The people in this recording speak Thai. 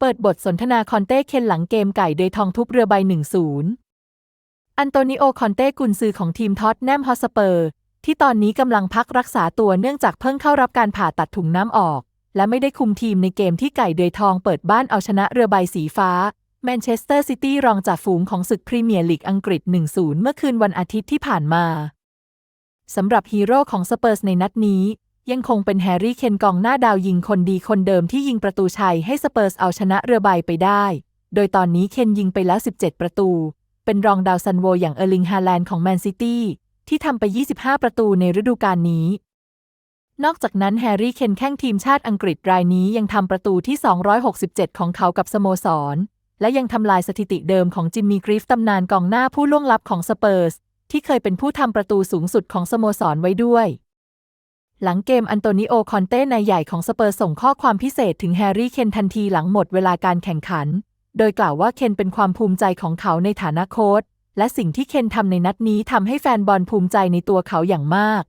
เปิดบทสนทนาคอนเต้เคนหลังเกมไก่โดยทองทุบเรือใบ 1-0 อันโตนิโอคอนเต้กุนซือของทีมท็อตแนมฮอสเปอร์ ที่ตอนนี้กำลังพักรักษาตัวเนื่องจากเพิ่งเข้ารับการผ่าตัดถุงน้ำออก และไม่ได้คุมทีมในเกมที่ไก่เดือยทองเปิดบ้านเอาชนะเรือใบสีฟ้าแมนเชสเตอร์ซิตี้รองจ่าฝูงของศึกพรีเมียร์ลีกอังกฤษ 1-0 เมื่อคืนวันอาทิตย์ที่ผ่านมาสำหรับฮีโร่ของสเปอร์สในนัดนี้ ยังคงเป็นแฮร์รี่เคนกองหน้าดาวยิงคนดีคนเดิมที่ยิงประตูชัยให้สเปอร์สเอาชนะเรือใบไปได้ โดยตอนนี้เคนยิงไปแล้ว 17 ประตู เป็นรองดาวซันโวอย่างเออร์ลิงฮาแลนด์ของแมนซิตี้ที่ทำไป 25 ประตูในฤดูกาลนี้ นอกจากนั้นแฮร์รี่เคนแข้งทีมชาติอังกฤษรายนี้ยังทำประตูที่ 267 ของเขากับสโมสร และยังทำลายสถิติเดิมของจิมมี่กริฟตำนานกองหน้าผู้ล่วงลับของสเปอร์สที่เคยเป็นผู้ทำประตูสูงสุดของสโมสรไว้ด้วย หลังเกมอันโตนิโอคอนเต้นายใหญ่ของสเปอร์ส่งข้อความพิเศษถึงแฮร์รี่เคนทันทีหลังหมดเวลาการแข่งขัน โดยกล่าวว่าเคนเป็นความภูมิใจของเขาในฐานะโค้ชและสิ่งที่เคนทำในนัดนี้ทำให้แฟนบอลภูมิใจในตัวเขาอย่างมาก